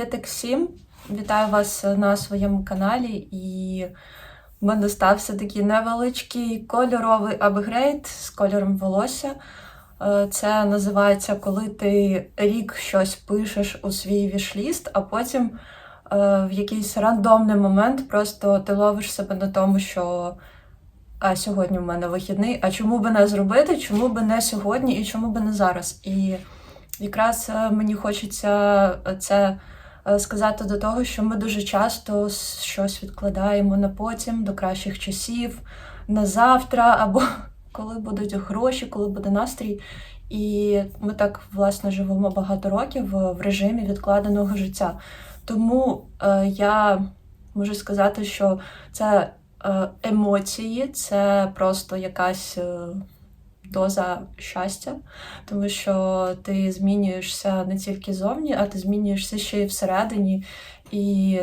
Привіт всім! Вітаю вас на своєму каналі. І в мене стався такий невеличкий кольоровий апгрейд з кольором волосся. Е, Це називається, коли ти рік щось пишеш у свій вішліст, а потім е, в якийсь рандомний момент просто ти ловиш себе на тому, що а сьогодні в мене вихідний, а чому би не зробити, чому би не сьогодні і чому би не зараз. І якраз е, мені хочеться це сказати до того, що ми дуже часто щось відкладаємо на потім, до кращих часів, на завтра, або коли будуть гроші, коли буде настрій. І ми так власне живемо багато років в в режимі відкладеного життя. Тому е, я можу сказати, що це е, емоції, це просто якась е, доза щастя, тому що ти змінюєшся не тільки зовні, а ти змінюєшся ще й всередині. І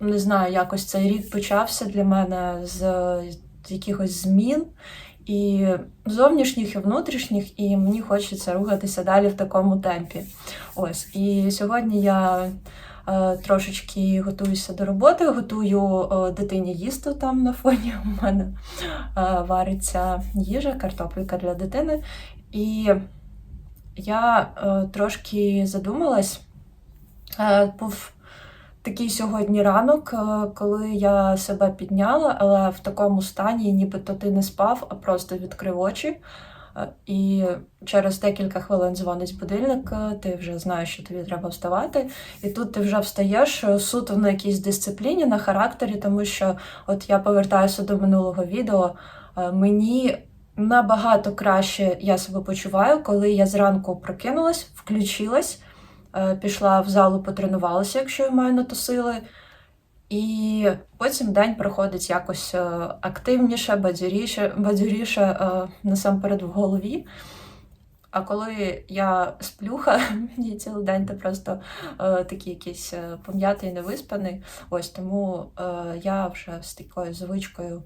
не знаю, якось цей рік почався для мене з, якихось змін. І зовнішніх, і внутрішніх, і мені хочеться рухатися далі в такому темпі. Ось. І сьогодні я трошечки готуюся до роботи, готую е, дитині їсти там на фоні. У мене е, вариться їжа, картопелька для дитини. І я е, трошки задумалась. Е, був такий сьогодні ранок, е, коли я себе підняла, але в такому стані, нібито ти не спав, а просто відкрив очі. Е, І через декілька хвилин дзвонить будильник, е, ти вже знаєш, що тобі треба вставати. І тут ти вже встаєш е, суто на якійсь дисципліні, на характері, тому що от я повертаюся до минулого відео. Мені набагато краще я себе почуваю, коли я зранку прокинулась, включилась, пішла в залу, потренувалася, якщо я маю на то сили. І потім день проходить якось е, активніше, бадьоріше, бадьоріше е, насамперед в голові. А коли я сплюха, мені цілий день ти просто е, такий якийсь е, пом'ятий, невиспаний. Ось тому е, я вже з такою звичкою,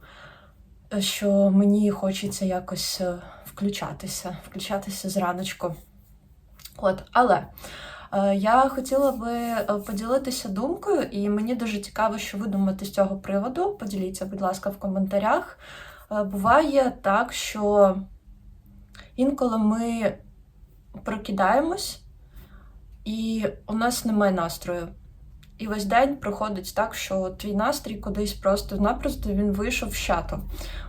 що мені хочеться якось включатися, включатися зраночку. От, але я хотіла би е, поділитися думкою, і мені дуже цікаво, що ви думаєте з цього приводу. Поділіться, будь ласка, в коментарях. Е, Буває так, що інколи ми прокидаємось, і у нас немає настрою. І весь день проходить так, що твій настрій кудись просто-напросто він вийшов з чату.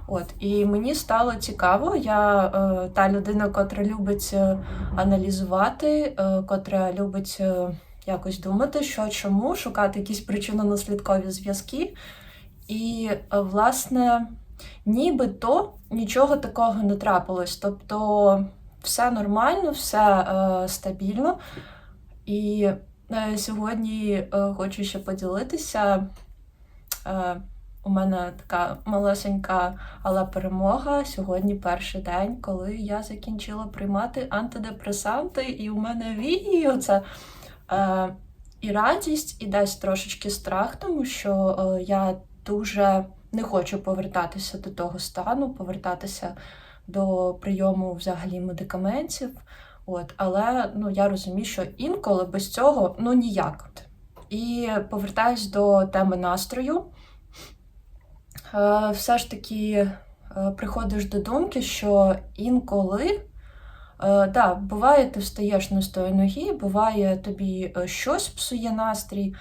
От і мені стало цікаво. Я е, та людина, котра любить е, аналізувати, е, котра любить е, якось думати, що чому, шукати якісь причинно-наслідкові зв'язки. І, е, власне, нібито нічого такого не трапилось. Тобто все нормально, все е, стабільно. І сьогодні е, хочу ще поділитися. Е, у мене така малесенька, але перемога. Сьогодні перший день, коли я закінчила приймати антидепресанти, і у мене вії оце. Е, і радість, і десь трошечки страх, тому що е, я дуже не хочу повертатися до того стану, повертатися до прийому взагалі медикаментів. От, але ну, я розумію, що інколи без цього ну ніяк. І повертаюсь до теми настрою. Е, все ж таки е, приходиш до думки, що інколи, е, да, буває, ти встаєш не з тої ноги, буває тобі щось псує настрій,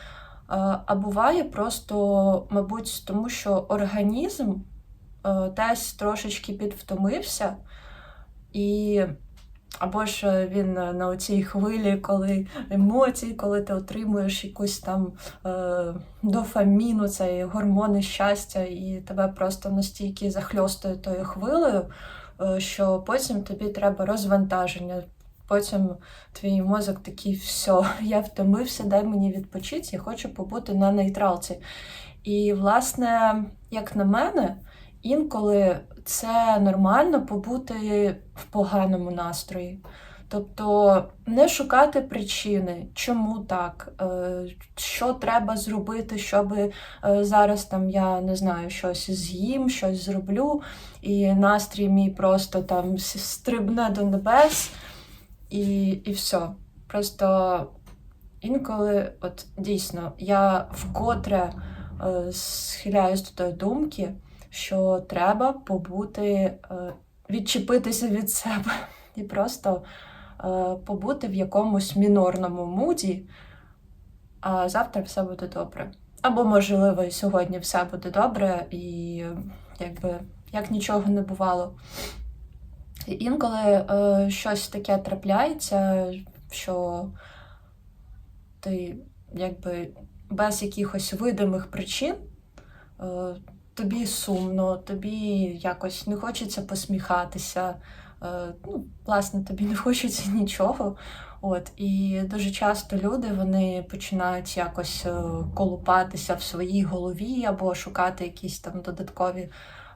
а буває просто, мабуть, тому що організм десь трошечки підвтомився, і або ж е, він на оцій хвилі, коли емоції, коли ти отримуєш якусь там е, дофаміну, цей гормони щастя, і тебе просто настільки захльостує тою хвилею, е, що потім тобі треба розвантаження. Потім твій мозок такий, все, я втомився, дай мені відпочити, я хочу побути на нейтралці. І, власне, як на мене, інколи це нормально побути в поганому настрої. Тобто не шукати причини, чому так, е, що треба зробити, щоб е, зараз там я не знаю, щось з'їм, щось зроблю, і настрій мій просто там стрибне до небес, і, і все. Просто інколи, от дійсно, я вкотре е, схиляюсь до тої думки, що треба побути, е, відчепитися від себе і просто е, побути в якомусь мінорному муді, а завтра все буде добре. Або, можливо, і сьогодні все буде добре, і якби як нічого не бувало. Інколи е, щось таке трапляється, що ти якби без якихось видимих причин е, тобі сумно, тобі якось не хочеться посміхатися. Е, ну, власне, тобі не хочеться нічого. От, і дуже часто люди вони починають якось е, колупатися в своїй голові або шукати якісь там додаткові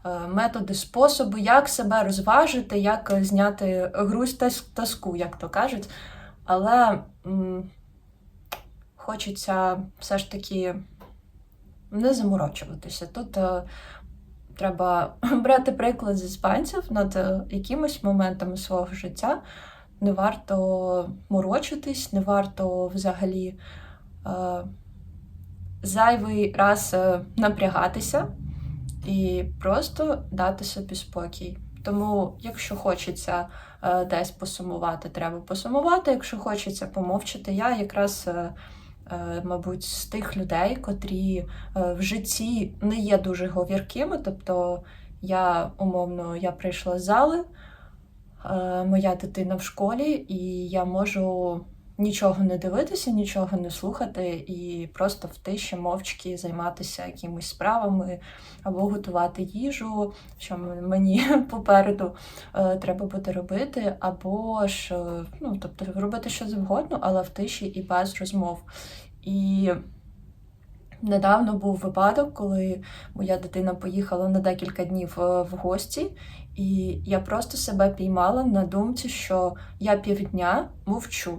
е, методи, способи, як себе розважити, як зняти грусть та тоску, як то кажуть. Але м, хочеться все ж таки не заморочуватися. Тут е, треба брати приклад з іспанців над е, якимись моментами свого життя. Не варто морочитись, не варто взагалі е, зайвий раз е, напрягатися і просто дати собі спокій. Тому, якщо хочеться е, десь посумувати, треба посумувати. Якщо хочеться помовчати, я якраз, е, мабуть, з тих людей, котрі е, в житті не є дуже говіркими. Тобто я умовно я прийшла з зали, е, моя дитина в школі, і я можу нічого не дивитися, нічого не слухати, і просто в тиші мовчки займатися якимись справами або готувати їжу, що мені попереду е, треба буде робити, або ж е, ну, тобто робити що завгодно, але в тиші і без розмов. І недавно був випадок, коли моя дитина поїхала на декілька днів е, в гості, і я просто себе піймала на думці, що я півдня мовчу.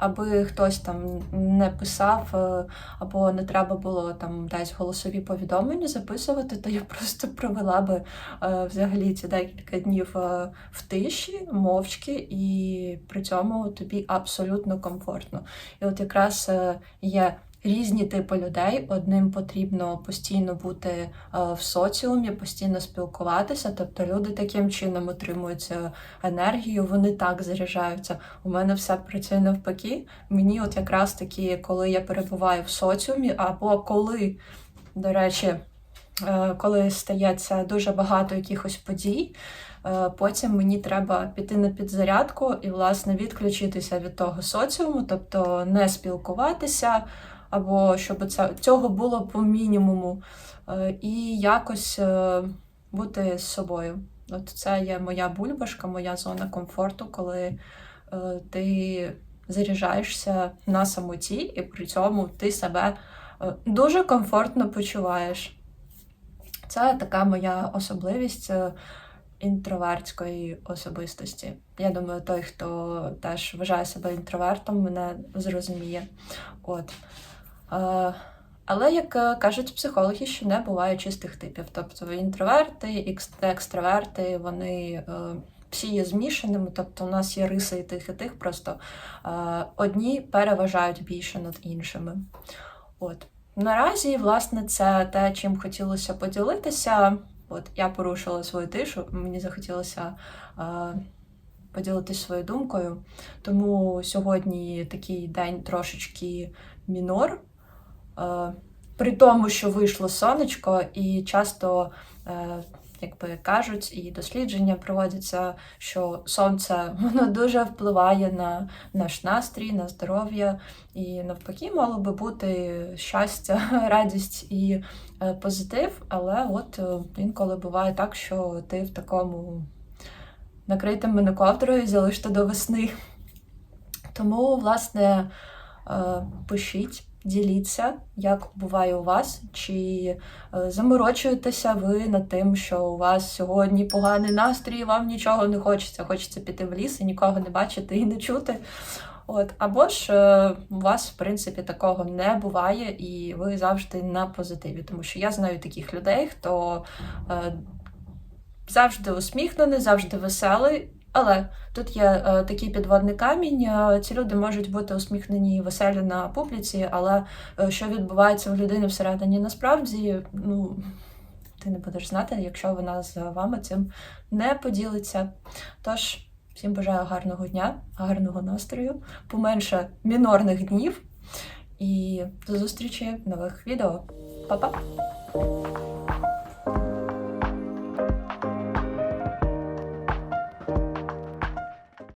Аби хтось там не писав, е, або не треба було там десь голосові повідомлення записувати, то я просто провела би е, взагалі ці декілька днів е, в тиші, мовчки, і при цьому тобі абсолютно комфортно. І от якраз є різні типи людей. Одним потрібно постійно бути е, в соціумі, постійно спілкуватися. Тобто люди таким чином отримують енергію, вони так заряджаються. У мене все працює навпаки. Мені, от якраз таки, коли я перебуваю в соціумі, або коли, до речі, е, коли стається дуже багато якихось подій. е, Потім мені треба піти на підзарядку і, власне, відключитися від того соціуму, тобто не спілкуватися, або щоб цього було по мінімуму, е, і якось е, бути з собою. От це є моя бульбашка, моя зона комфорту, коли е, ти заряджаєшся на самоті, і при цьому ти себе дуже комфортно почуваєш. Це така моя особливість інтровертської особистості. Я думаю, той, хто теж вважає себе інтровертом, мене зрозуміє. От. Е, але, як е, кажуть психологи, що не буває чистих типів. Тобто інтроверти, екстраверти, вони е, всі є змішаними, тобто у нас є риси і тих, і тих, просто одні переважають більше над іншими. От. Наразі, власне, це те, чим хотілося поділитися. От я порушила свою тишу, мені захотілося поділитися своєю думкою. Тому сьогодні такий день трошечки мінор. Е, при тому, що вийшло сонечко, і часто, е, якби кажуть, і дослідження проводяться, що сонце воно дуже впливає на наш настрій, на здоров'я, і навпаки, мало би бути щастя, радість і е, позитив. Але от інколи буває так, що ти в такому накритим мене ковдрою залиште до весни. Тому, власне, пишіть, діліться, як буває у вас, чи е, заморочуєтеся ви над тим, що у вас сьогодні поганий настрій, вам нічого не хочеться, хочеться піти в ліс і нікого не бачити і не чути. От, або ж е, у вас, в принципі, такого не буває, і ви завжди на позитиві. Тому що я знаю таких людей, хто е, завжди усміхнений, завжди веселий, Але тут є е, такий підводний камінь. е, Ці люди можуть бути усміхнені і веселі на публіці, але е, що відбувається у людини всередині насправді, ну ти не будеш знати, якщо вона з вами цим не поділиться. Тож, всім бажаю гарного дня, гарного настрою, поменше мінорних днів і до зустрічі в нових відео. Па-па!